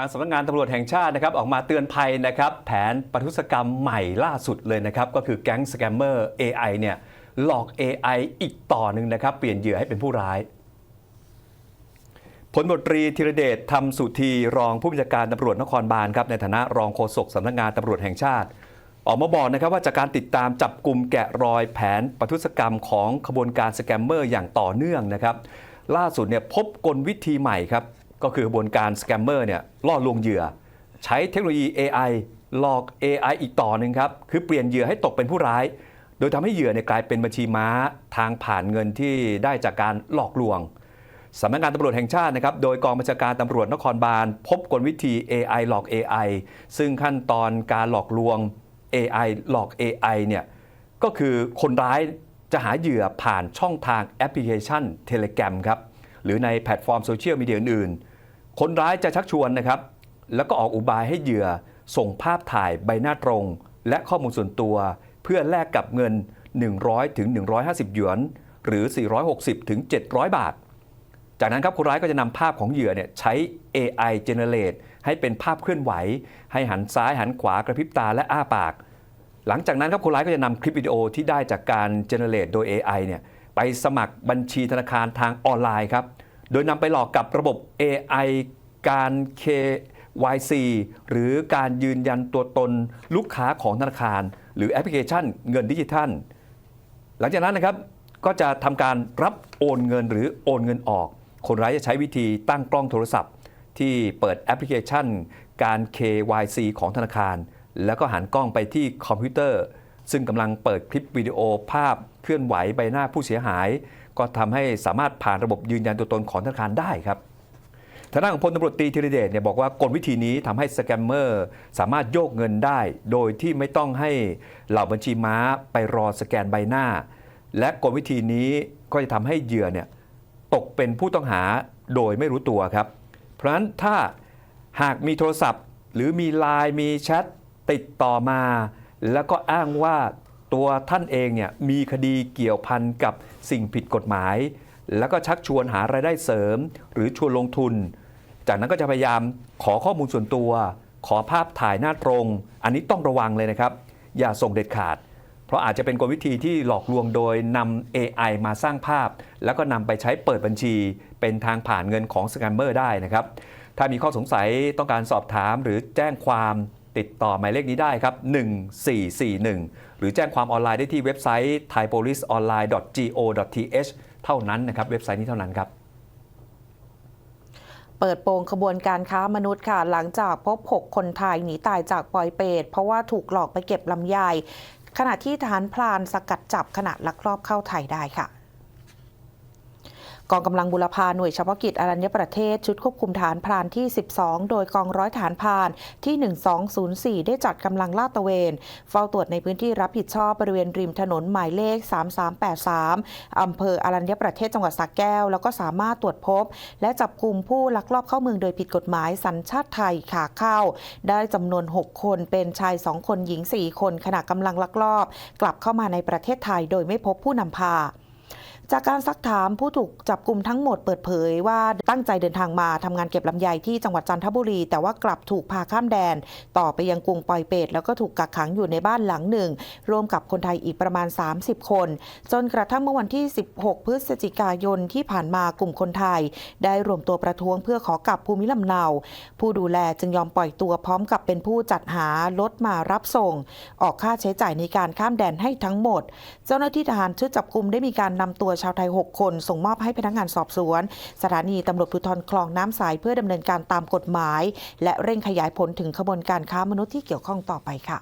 างสำนักงานตำรวจแห่งชาตินะครับออกมาเตือนภัยนะครับแผนปทุศกรรมใหม่ล่าสุดเลยนะครับก็คือแก๊งสแกมเมอร์ AI เนี่ยหลอก AI อีกต่อหนึ่งนะครับเปลี่ยนเหยื่อให้เป็นผู้ร้ายพลตำรวจตรีธีรเดชธรรมสุธีรองผู้บัญชาการตำรวจนครบาลครับในฐานะรองโฆษกสำนักงานตำรวจแห่งชาติ ออกมาบอกนะครับว่าจากการติดตามจับกลุ่มแกะรอยแผนปทุศกรรมของขบวนการสแกมเมอร์อย่างต่อเนื่องนะครับล่าสุดเนี่ยพบกลวิธีใหม่ครับ ก็คือขบวนการสแกมเมอร์เนี่ยล่อลวงเหยื่อ ใช้เทคโนโลยี AI หลอก AI อีกต่อหนึ่งครับ คือเปลี่ยนเหยื่อให้ตกเป็นผู้ร้าย โดยทำให้เหยื่อเนี่ยกลายเป็นบัญชีม้าทางผ่านเงินที่ได้จากการหลอกลวงสำนักงานตำรวจแห่งชาตินะครับ โดยกองบัญชาการตำรวจนครบาล พบกลวิธี AI หลอก AI ซึ่งขั้นตอนการหลอกลวง AI หลอก AI เนี่ยก็คือคนร้ายจะหาเหยื่อผ่านช่องทางแอปพลิเคชัน Telegram ครับ หรือในแพลตฟอร์มโซเชียลมีเดียอื่นๆ คนร้ายจะชักชวนนะครับ แล้วก็ออกอุบายให้เหยื่อส่งภาพถ่ายใบหน้าตรง และข้อมูลส่วนตัว เพื่อแลกกับเงิน 100ถึง150 หยวน หรือ 460ถึง700 บาท จากนั้นครับคนร้ายก็จะนำภาพของเหยื่อเนี่ยใช้ AI generate ให้เป็นภาพเคลื่อนไหว ให้หันซ้ายหันขวากระพริบตาและอ้าปาก หลังจากนั้นครับคนร้ายก็จะนำคลิปวิดีโอที่ได้จากการ generate โดย AI เนี่ยไปสมัครบัญชีธนาคารทางออนไลน์ครับ โดยนำไปหลอกกับระบบ AI การ KYC หรือการยืนยันตัวตนลูกค้าของธนาคาร หรือแอปพลิเคชันเงินดิจิทัล หลังจากนั้นนะครับก็จะทำการรับโอนเงินหรือโอนเงินออก คนร้ายจะใช้วิธีตั้งกล้องโทรศัพท์ ที่เปิดแอปพลิเคชัน การ KYC ของธนาคาร แล้วก็หันกล้องไปที่คอมพิวเตอร์ ซึ่งกำลังเปิดคลิปวิดีโอภาพเคลื่อนไหวใบหน้าผู้เสียหาย ก็ทำให้สามารถผ่านระบบยืนยันตัวตนของธนาคารได้ครับทางด้านของพลตำรวจตีธีรเดชเนี่ยบอกว่ากลวิธีนี้ทำให้สแกมเมอร์สามารถโยกเงินได้ โดยที่ไม่ต้องให้เหล่าบัญชีม้าไปรอสแกนใบหน้า และกลวิธีนี้ก็จะทำให้เหยื่อเนี่ยตกเป็นผู้ต้องหาโดยไม่รู้ตัวครับ เพราะฉะนั้นถ้าหากมีโทรศัพท์ หรือมีไลน์มีแชทติดต่อมา แล้วก็อ้างว่าตัวท่านเองเนี่ยมีคดีเกี่ยวพันกับสิ่งผิดกฎหมาย แล้วก็ชักชวนหารายได้เสริม หรือชวนลงทุน จากนั้นก็จะพยายามขอข้อมูลส่วนตัว ขอภาพถ่ายหน้าตรง อันนี้ต้องระวังเลยนะครับ อย่าส่งเด็ดขาด เพราะอาจจะเป็นกลวิธีที่หลอกลวงโดยนำ AI มาสร้างภาพ แล้วก็นำไปใช้เปิดบัญชี เป็นทางผ่านเงินของสแกมเมอร์ได้นะครับถ้ามีข้อสงสัยต้องการสอบถามหรือแจ้งความ ติดต่อหมายเลขนี้ได้ครับ 1441 หรือแจ้งความออนไลน์ได้ที่เว็บไซต์ thaipoliceonline.go.th เท่านั้นนะครับ เว็บไซต์นี้เท่านั้นครับเปิดโปงขบวนการค้ามนุษย์ค่ะ หลังจากพบ 6 คนไทยหนีตายจากปอยเปตเพราะว่าถูกหลอกไปเก็บลำไยขณะที่ทหารพลานสกัดจับขณะลักลอบเข้าไทยได้ค่ะ กองกำลังบุรพาหน่วยเฉพาะกิจอรัญญประเทศชุดควบคุมฐานพรานที่ 12 โดยกองร้อยฐานพรานที่ 1204 ได้จัดกำลังลาดตระเวน เฝ้าตรวจในพื้นที่รับผิดชอบบริเวณริมถนนหมายเลข 3383 อำเภออรัญญประเทศจังหวัดสระแก้ว แล้วก็สามารถตรวจพบ และจับกลุ่มผู้ลักลอบเข้าเมืองโดยผิดกฎหมายสัญชาติไทยขาเข้า ได้จำนวน 6 คนเป็นชาย 2 คนหญิง 4 คนขณะกำลังลักลอบ กลับเข้ามาในประเทศไทยโดยไม่พบผู้นำพา จากการซักถามผู้ถูกจับกลุ่มทั้งหมดเปิดเผยว่าตั้งใจเดินทางมาทำงานเก็บลำไยที่จังหวัดจันทบุรี แต่ว่ากลับถูกพาข้ามแดน ต่อไปยังกรุงปอยเปตแล้วก็ถูกกักขังอยู่ในบ้านหลังหนึ่งร่วมกับคนไทยอีกประมาณ 30 คน จนกระทั่งเมื่อวันที่ 16 พฤศจิกายนที่ผ่านมากลุ่มคนไทย ได้รวมตัวประท้วงเพื่อขอกลับภูมิลำเนา ผู้ดูแลจึงยอมปล่อยตัวพร้อมกับเป็นผู้จัดหารถมารับส่ง ออกค่าใช้จ่ายในการข้ามแดนให้ทั้งหมด เจ้าหน้าที่ทหารชุดจับกลุ่มได้มีการนำตัวชาวไทย 6 คน ส่งมอบให้พนักงานสอบสวน สถานีตำรวจภูธรคลองน้ำสายเพื่อดำเนินการตามกฎหมาย และเร่งขยายผลถึงขบวนการค้ามนุษย์ที่เกี่ยวข้องต่อไปค่ะ